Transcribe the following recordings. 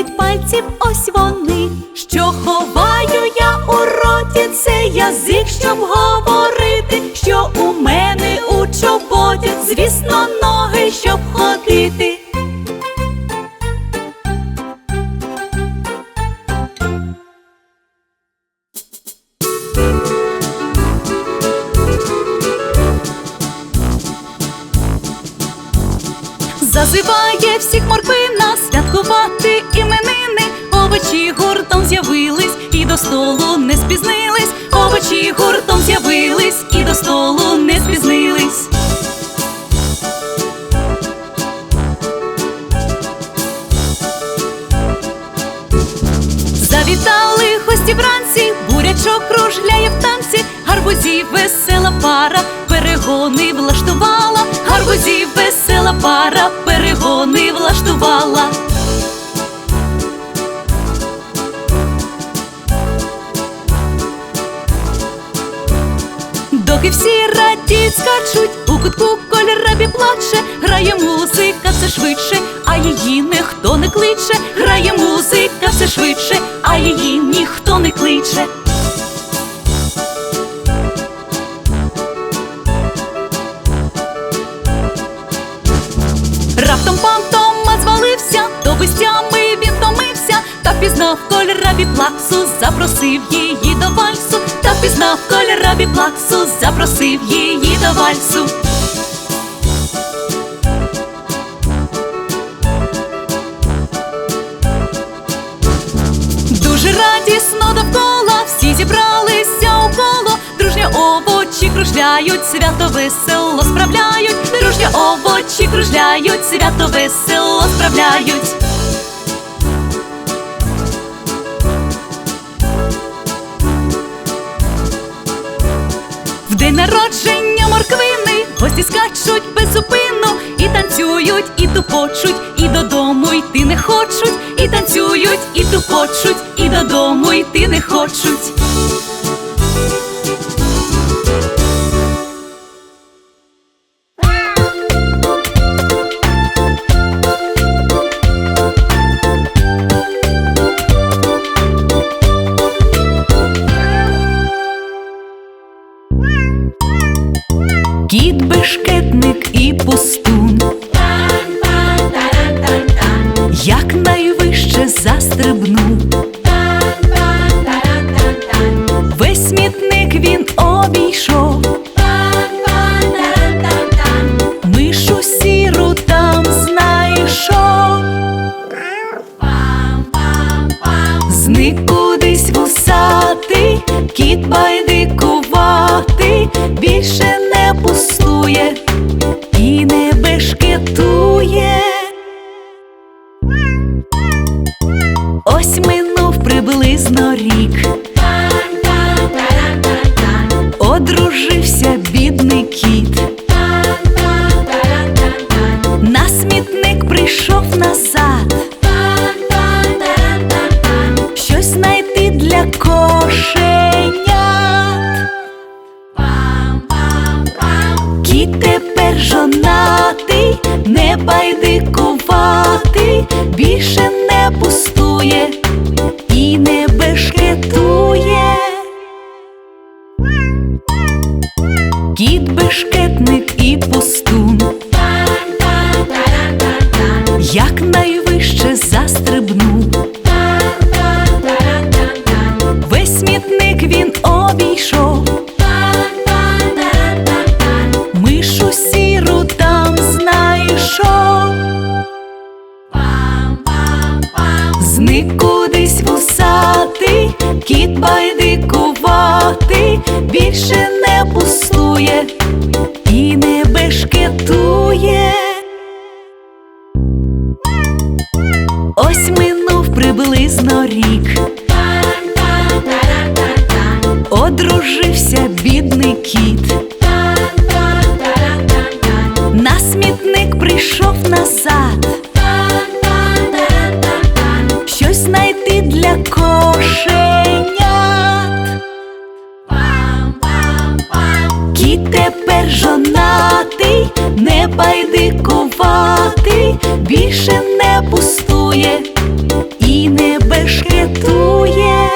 Десять пальців, ось вони. Що ховаю я у роті? Це язик, щоб говорити. Що у мене у чоботі? Звісно, з'явились і до столу не спізнились. Овочі гуртом з'явились і до столу не спізнились. Завітали гості вранці, бурячок кружляє в танці, гарбузів весела пара, перегони влаштувала, гарбузів весела пара, перегони влаштувала. Доки всі радіють, скачуть, у кутку кольорабі плаче, грає музика все швидше, а її ніхто не кличе, грає музика все швидше, а її ніхто не кличе. Пізнав кольорабі плаксу, запросив її до вальсу, та пізнав кольорабі плаксу, запросив її до вальсу. Дуже радісно довкола, всі зібралися у коло, дружня овочі кружляють, свято весело справляють, дружня овочі кружляють, свято весело справляють. Гості скачуть безупинно, і танцюють, і тупочуть, і додому йти не хочуть, і танцюють, і тупочуть, і додому йти не хочуть. Бешкетник і пустун. Не Кіт байдикувати більше не пустує і не бешкетує. Ось минув приблизно рік. Одружився бідний кіт. Більше не пустує і не бешкетує.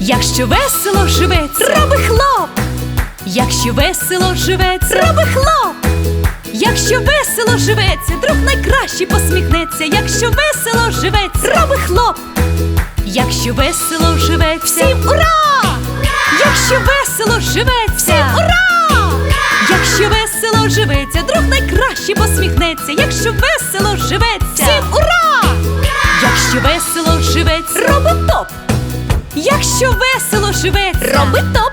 Якщо весело живеться, роби хлоп. Якщо весело живеться, роби хлоп. Якщо весело живеться, друг найкраще посміхнеться. Якщо весело живеться, роби хлоп. Якщо весело живеться, всім ура! Якщо весело живеться, всім ура! Якщо весело живеться, друг найкраще посміхнеться. Якщо весело живеться, всім ура! Якщо весело живеться, роби топ. Якщо весело живеться, роби топ.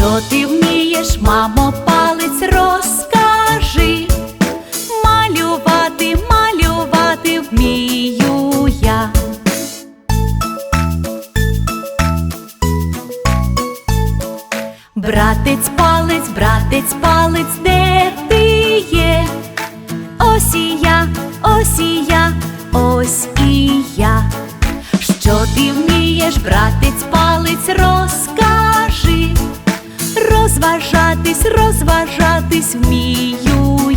Що ти вмієш, мамо, палець, розкажи. Малювати, малювати вмію я. Братець палець, братець палець, де ти є? Ось і я, ось і я, ось і я. Що ти вмієш, братець палець, розкажи. Розважатись, розважатись вмію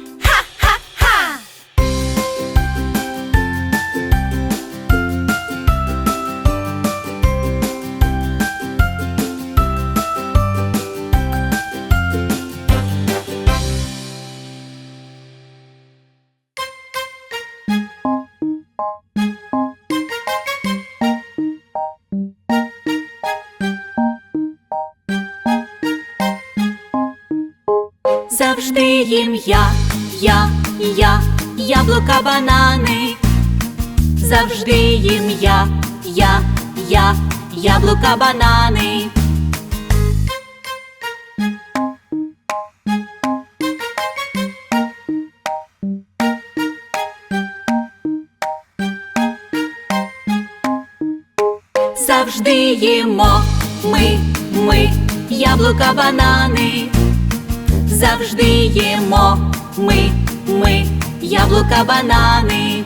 Завжди їм я, я, я, яблука, банани. Завжди їм я, я, я, яблука, банани. Завжди їмо ми, ми, яблука, банани. Завжди їмо ми, ми, яблука, банани.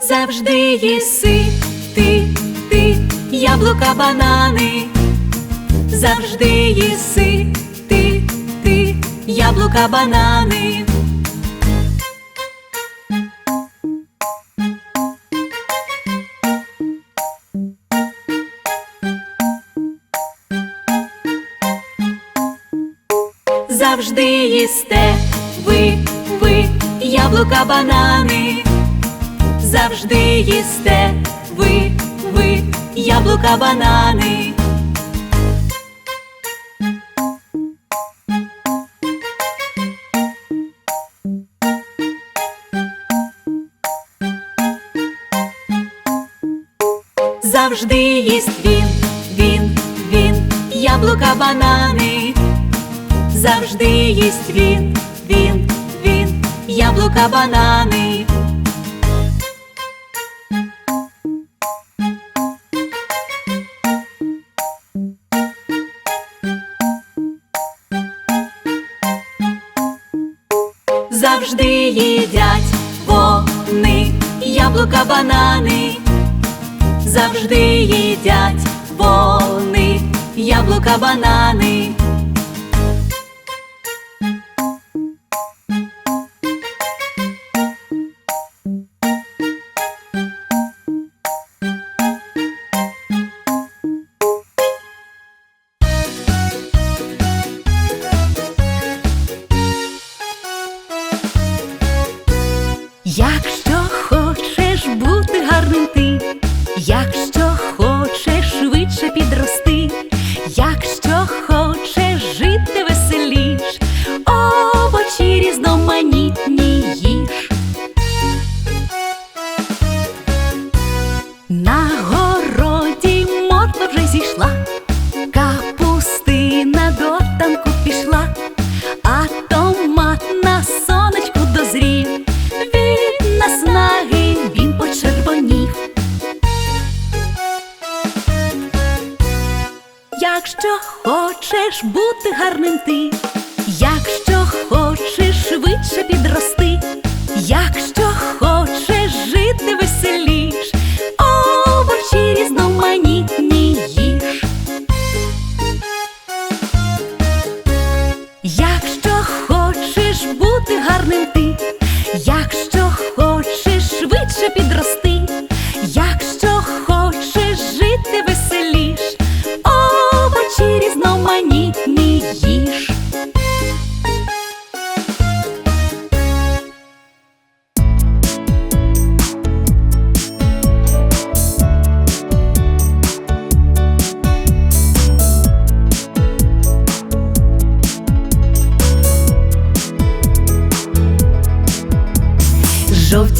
Завжди їси ти, ти, яблука, банани. Завжди їси ти, ти, яблука, банани. Їсте ви, ви, яблука, банани. Завжди їсте ви, ви, яблука, банани. Завжди їсть Завжди їсть він, він, він, яблука, банани. Завжди їдять вони яблука, банани. Завжди їдять вони яблука, банани.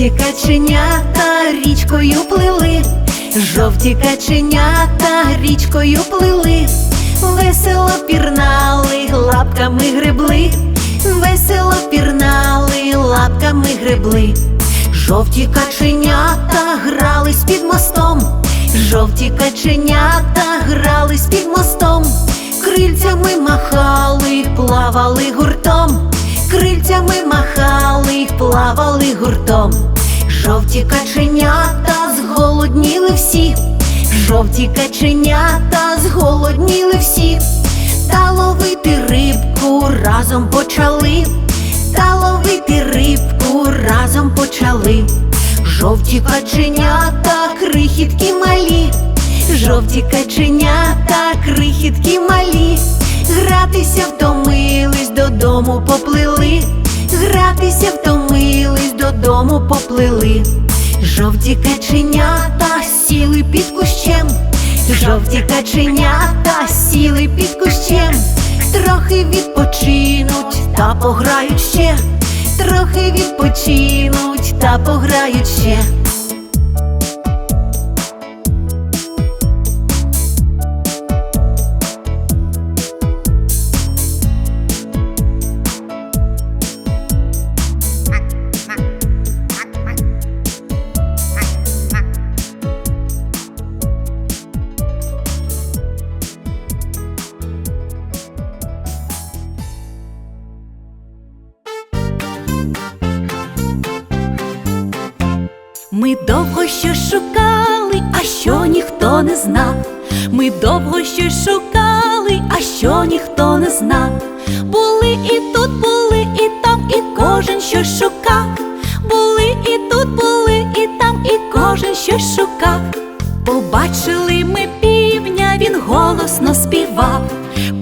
Жовті каченята річкою плили, жовті каченята річкою плили, весело пірнали, лапками гребли, весело пірнали, лапками гребли. Жовті каченята грались під мостом, жовті каченята грались під мостом, крильцями махали, плавали гуртом, крильцями махали, плавали гуртом. Жовті каченята зголодніли всі, жовті каченята зголодніли всі, та ловити рибку разом почали, та ловити рибку разом почали. Жовті каченята, крихітки малі, жовті каченята, крихітки малі, гратися втомились, додому поплили, гратися втомились, додому поплили. Жовті каченята сіли під кущем, жовті каченята сіли під кущем, трохи відпочинуть та пограють ще, трохи відпочинуть та пограють ще. Довго щось шукали, а що ніхто не знав. Були і тут, були, і там, і кожен щось шукав. Були і тут, були, і там, і кожен щось шукав. Побачили ми півня, він голосно співав.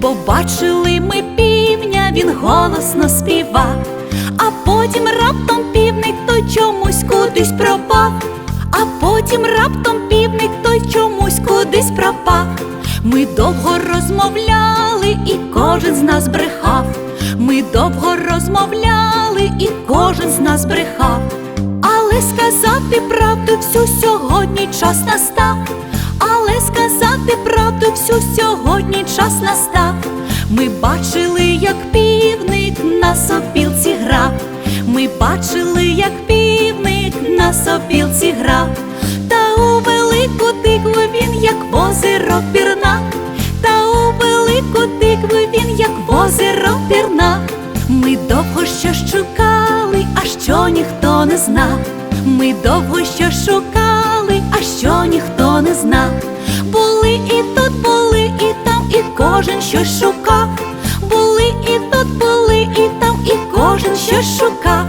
Побачили ми півня, він голосно співав. А потім раптом півник той чомусь кудись пропав. А потім раптом півник той чомусь запах. Ми довго розмовляли, і кожен з нас брехав. Ми довго розмовляли, і кожен з нас брехав. Але сказати правду всю сьогодні час настав. Але сказати правду всю сьогодні час настав. Ми бачили, як півник на сопілці грав. Ми бачили, як півник на сопілці грав. Велику тикву він, як озеро пірнав. Та у велику тикву він, як озеро пірнав. Ми довго що шукали, а що ніхто не знав. Ми довго що шукали, а що ніхто не знав. Були і тут, були і там, і кожен щось шукав. Були і тут, були і там, і кожен щось шукав.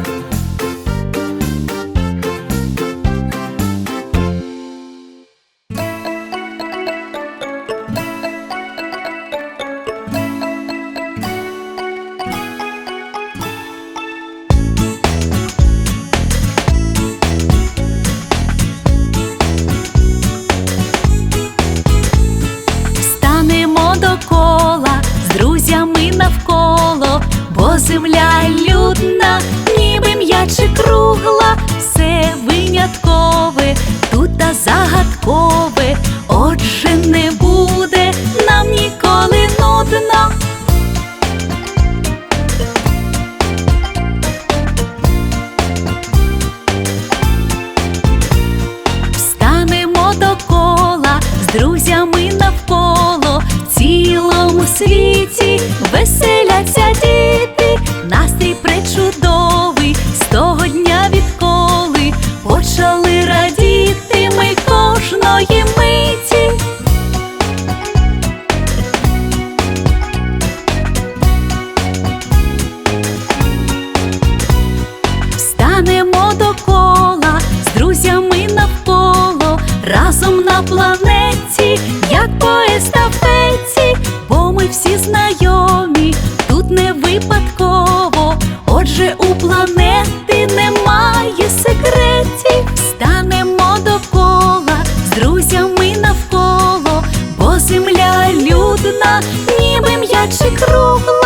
Ніби м'яче